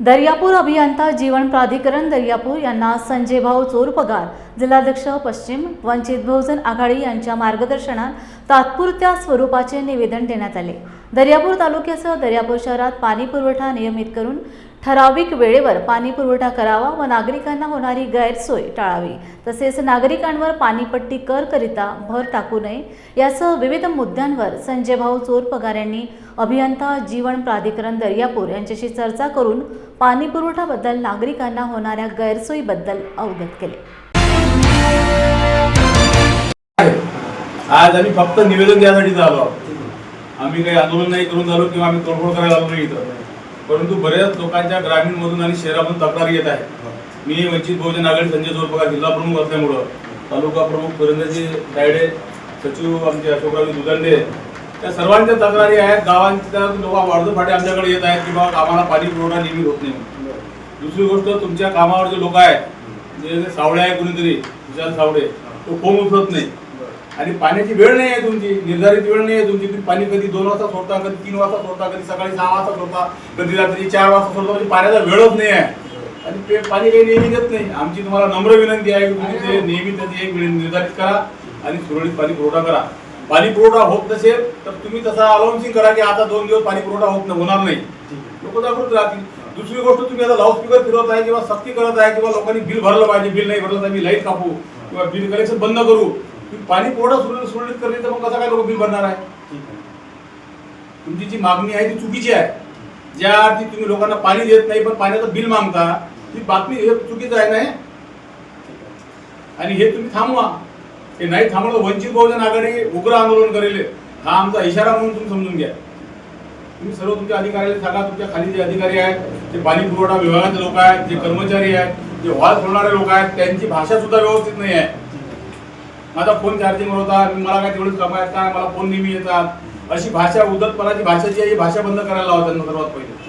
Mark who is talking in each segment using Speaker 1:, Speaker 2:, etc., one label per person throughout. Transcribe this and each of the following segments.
Speaker 1: दर्यापूर अभियंता जीवन प्राधिकरण दर्यापूर यांना संजय भाऊ चोर पगार. जिल्हाध्यक्ष पश्चिम वंचित बहुजन आघाडी यांच्या मार्गदर्शनात तात्पुरत्या स्वरूपाचे निवेदन देण्यात आले. दर्यापूर तालुक्यासह दर्यापूर शहरात पाणी पुरवठा नियमित करून ठराविक वेळेवर पाणी पुरवठा करावा व नागरिकांना होणारी गैरसोय टाळावी. तसेच नागरिकांवर पाणीपट्टी करकरिता भर टाकू नये. यासह विविध मुद्द्यांवर संजय भाऊ चोर पगार यांनी अभियंता जीवन प्राधिकरण दर्यापूर यांच्याशी चर्चा करून पाणी पुरवठाबद्दल नागरिकांना होणाऱ्या गैरसोयीबद्दल अवगत केले.
Speaker 2: आज आम्ही फक्त निवेदन द्यासाठी आलो आम्ही काही आंदोलन नाही करून झालो किंवा आम्ही तोडफोड करायला आलो नाही इथं. परंतु बऱ्याच लोकांच्या ग्रामीणमधून आणि शहरामधून तक्रारी येत आहे. मी वंचित बहुजन आघाडी संजय जोरपगार जिल्हा प्रमुख असल्यामुळं तालुका प्रमुख सुरेंद्रजी दायडे सचिव आमचे अशोकराव दुदंडे त्या सर्वांच्या तक्रारी आहेत. गावांच्या लोक वाढतो फाटे आमच्याकडे येत आहेत की बाबा आम्हाला पाणी पुरवठा नियमित होत नाही. दुसरी गोष्ट तुमच्या कामावर जे लोक आहेत जे सावळे आहे कुणीतरी विशाल सावळे तो फोन उचलत नाही. आणि पाण्याची वेळ नाही आहे तुमची निर्धारित वेळ नाही आहे तुमची तुम्ही पाणी कधी दोन वाजता सोडता कधी तीन वाजता सोडता कधी सकाळी सहा वाजता सोडता कधी रात्री चार वाजता सोडता म्हणजे पाण्याचा वेळच नाही आहे. आणि ते पाणी काही नेहमी देत नाही. आमची तुम्हाला नम्र विनंती आहे की तुम्ही ते नेहमी त्याची एक वेळ निर्धारित करा आणि सुरळीत पाणी पुरवठा करा. पाणी पुरवठा होत नसेल तर तुम्ही तसा अलाउन्सिंग करा की आता दोन दिवस पाणी पुरवठा होत होणार नाही. लोक जागृत राहतील. दुसरी गोष्ट तुम्ही आता लाऊडस्पीकर फिरवत आहे किंवा सक्ती करत आहे किंवा लोकांनी बिल भरलं पाहिजे बिल नाही भरलं तर मी लाइट कापू किंवा बिल कलेक्शन बंद करू. तुम्ही पाणी पुरवठा सुरळीत सुरळीत करणे तर मग कसा काय लोक बिल भरणार आहे? तुमची जी मागणी आहे ती चुकीची आहे. ज्या अर्थी तुम्ही लोकांना पाणी देत नाही पण पाण्याचं बिल मागता ती बातमी हे चुकीचं आहे ना हे? आणि हे तुम्ही थांबवा. हे नाही थांबवलं वंचित बहुजन आघाडी उग्र आंदोलन करेल. हा आमचा इशारा म्हणून तुम्ही समजून घ्या. तुम्ही सर्व तुमच्या अधिकाऱ्याला सांगा तुमच्या खाली जे अधिकारी आहेत ते पाणी पुरवठा विभागाचे लोक आहेत जे कर्मचारी आहेत जे हॉल सोडणारे लोक आहेत त्यांची भाषा सुद्धा व्यवस्थित नाही आहे. माझा फोन चार्जिंगवर होता मला काय तेवढीच कमा आहेत काय मला फोन नेहमी येतात. अशी भाषा उदतपणाची भाषा जी आहे ही भाषा बंद करायला लावा त्यांना सर्वात पहिले.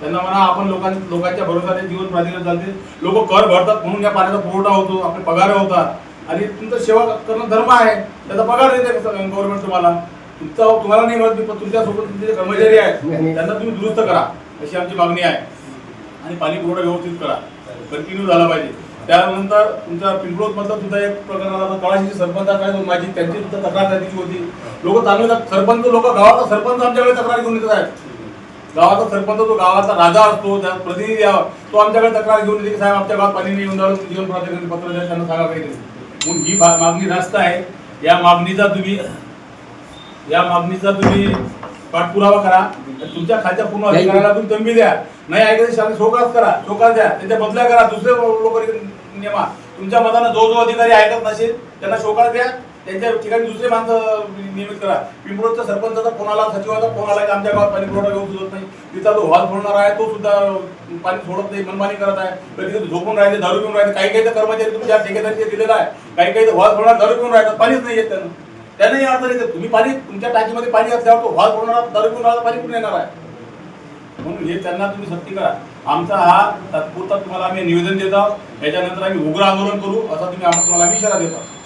Speaker 2: त्यांना म्हणा आपण लोकांच्या लोकांच्या भरोसाने जीवन प्राधिकरण चालते. लोक कर भरतात म्हणून या पाण्याचा पुरवठा होतो आपले पगार होतात. आणि तुमचं सेवा करणं धर्म आहे त्याचा पगार देते गव्हर्नमेंट तुम्हाला. तुमचा तुम्हाला नाही मिळत पण तुमच्यासोबत तुमचे जे कर्मचारी आहेत त्यांना तुम्ही दुरुस्त करा. अशी आमची मागणी आहे. आणि पाणी पुरवठा व्यवस्थित करा. कंटिन्यू झाला पाहिजे. त्यानंतर तुमचा पिंपळोद मधला सुद्धा एक प्रकरण आला कळाशीचे सरपंच काय माझी त्यांची सुद्धा तक्रार दिवशी होती. लोक चांगले सरपंच लोक गावाचा सरपंच आमच्याकडे तक्रार घेऊन येतात आहेत. गावाचा सरपंच तो गावाचा राजा असतो त्या प्रतिनिधी तो आमच्याकडे तक्रार घेऊन येते की साहेब आमच्या गावात पाणी नाही येऊन राहिलं तुम्ही जीवन प्राधिकरण पत्र द्या त्यांना सांगा काहीतरी म्हणून ही मागणी रास्त आहे. या मागणीचा तुम्ही या मागणीचा तुम्ही पाठपुरावा करा. तुमच्या खालच्या पूर्ण अधिकाऱ्याला तुम्ही तंबी द्या. नाही ऐकायचं शाळे शोकास करा. शोकास द्या. त्याच्या बदल्या करा. दुसरे लोक नेमा तुमच्या मतानं जो जो अधिकारी ऐकत नसेल त्यांना शोकास द्या. त्यांच्या ठिकाणी दुसरे माणसं नियमित करा. पिंपळोदच्या सरपंचाचा आला सचिवाचा फोन आला की आमच्या गावात पाणी पुरवठा व्यवस्थित होत नाही. तिचा जो हॉल सोडणार आहे तो सुद्धा पाणी सोडत नाही मनमानी करत आहे. कधी कधी झोपून राहिले दारू पिऊन राहिले. काही काही तर कर्मचारी तुमच्या ठेकेदारीचे दिलेला आहे. काही काही तर हॉल सोडणार दारू पिऊन राहतात पाणीच नाही येत त्यांना. त्यांनाही अडचण येते. तुम्ही पाणी तुमच्या टाकीमध्ये पाणी असल्यावर तो हॉल होणार दारू पिऊन राहिला पाणी कुठून येणार आहे? म्हणून हे त्यांना तुम्ही सक्ती करा. आमचा हा तात्पुरता तुम्हाला आम्ही निवेदन देत आहोत. याच्यानंतर आम्ही उग्र आंदोलन करू असा तुम्ही आम्हाला तुम्हाला आम्ही इशारा देतो